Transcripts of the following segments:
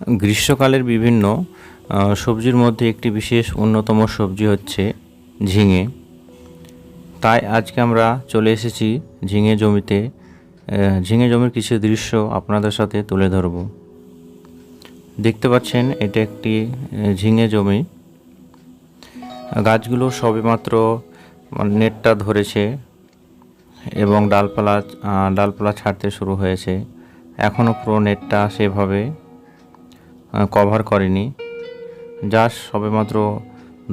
গ্রীষ্মকালের বিভিন্ন সবজির মধ্যে একটি বিশেষ অন্যতম সবজি হচ্ছে ঝিঙে। তাই আজকে আমরা চলে এসেছি ঝিঙে জমিতে। ঝিঙে জমির কিছু দৃশ্য আপনাদের সাথে তুলে ধরব। দেখতে পাচ্ছেন, এটা একটি ঝিঙে জমি। গাছগুলো সবেমাত্র মানে নেটটা ধরেছে এবং ডালপালা ডালপালা ছাড়তে শুরু হয়েছে। এখনও পুরো নেটটা সেভাবে কভার করেনি। জাস্ট সবেমাত্র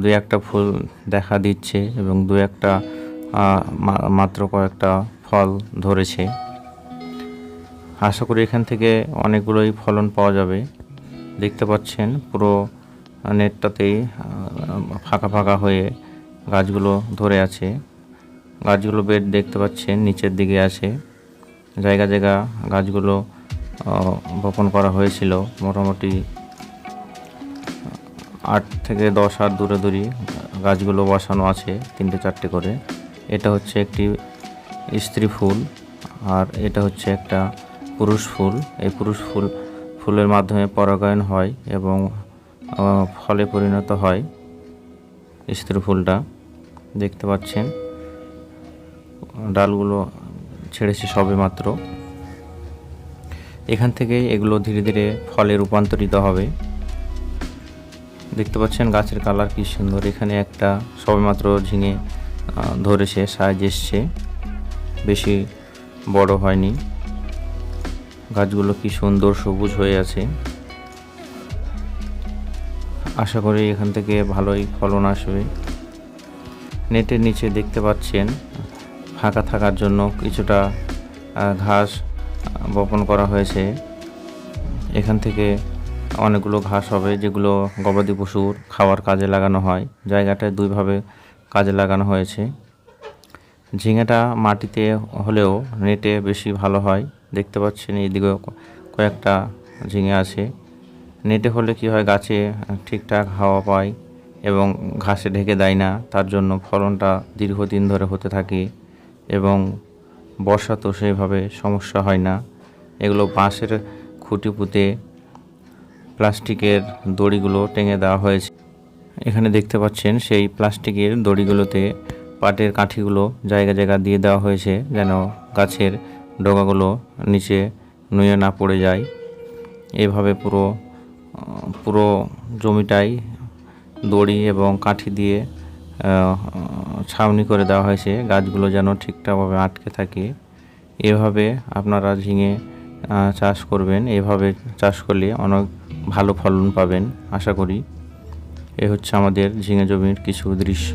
দু একটা ফুল দেখা দিচ্ছে এবং দু একটা মাত্র কয়েকটা ফল ধরেছে। আশা করি এখান থেকে অনেকগুলোই ফলন পাওয়া যাবে। দেখতে পাচ্ছেন পুরো নেটটাতেই ফাঁকা ফাঁকা হয়ে গাছগুলো ধরে আছে। গাছগুলো বেড দেখতে পাচ্ছেন, নিচের দিকে আছে। জায়গা জায়গা গাছগুলো বপন করা হয়েছিল মোটামুটি আট থেকে দশ হাত দূরে দূরে গাছগুলো বসানো আছে তিনটে চারটে করে। এটা হচ্ছে একটি স্ত্রী ফুল আর এটা হচ্ছে একটা পুরুষ ফুল। এই পুরুষ ফুল, ফুলের মাধ্যমে পরাগায়ন হয় এবং ফলে পরিণত হয় স্ত্রী ফুলটা। দেখতে পাচ্ছেন, ডালগুলো ছেড়েছে সবে মাত্র এখান থেকে এগুলো ধীরে ধীরে ফলে রূপান্তরিত হবে। দেখতে পাচ্ছেন গাছের কালার কি সুন্দর। এখানে একটা সবেমাত্র ঝিঙে ধরেছে, সাইজ এসছে। বেশি বড় হয়নি। গাছগুলো কি সুন্দর সবুজ হয়ে আছে। আশা করি এখান থেকে ভালোই ফলন আসবে। নেটের নিচে দেখতে পাচ্ছেন, ফাঁকা থাকার জন্য কিছুটা ঘাস বপন করা হয়েছে। এখান থেকে অনেকগুলো ঘাস হবে, যেগুলো গবাদি পশুর খাওয়ার কাজে লাগানো হয়। জায়গাটায় দুইভাবে কাজে লাগানো হয়েছে। ঝিঙেটা মাটিতে হলেও নেটে বেশি ভালো হয়। দেখতে পাচ্ছেন এইদিকেও ক- কয়েকটা ঝিঙে আছে। নেটে হলে কি হয়, গাছে ঠিকঠাক হাওয়া পায় এবং ঘাসে ঢেকে দেয় না। তার জন্য ফলনটা দীর্ঘদিন ধরে হতে থাকে এবং বর্ষা তো সেইভাবে সমস্যা হয় না। এগুলো বাঁশের খুঁটি পুঁতে প্লাস্টিকের দড়িগুলো টেঙে দেওয়া হয়েছে। এখানে দেখতে পাচ্ছেন সেই প্লাস্টিকের দড়িগুলোতে পাটের কাঠিগুলো জায়গা জায়গা দিয়ে দেওয়া হয়েছে যেন গাছের ডগাগুলো নিচে নুয়ে না পড়ে যায়। এভাবে পুরো পুরো জমিটাই দড়ি এবং কাঠি দিয়ে ছাউনি করে দেওয়া হয়েছে। গাছগুলো যেন ঠিকঠাকভাবে আটকে থাকে। এভাবে আপনারা ঝিঙে চাষ করবেন। এভাবে চাষ করলে অনেক ভালো ফলন পাবেন, আশা করি। এ হচ্ছে আমাদের ঝিঙে জমির কিছু দৃশ্য।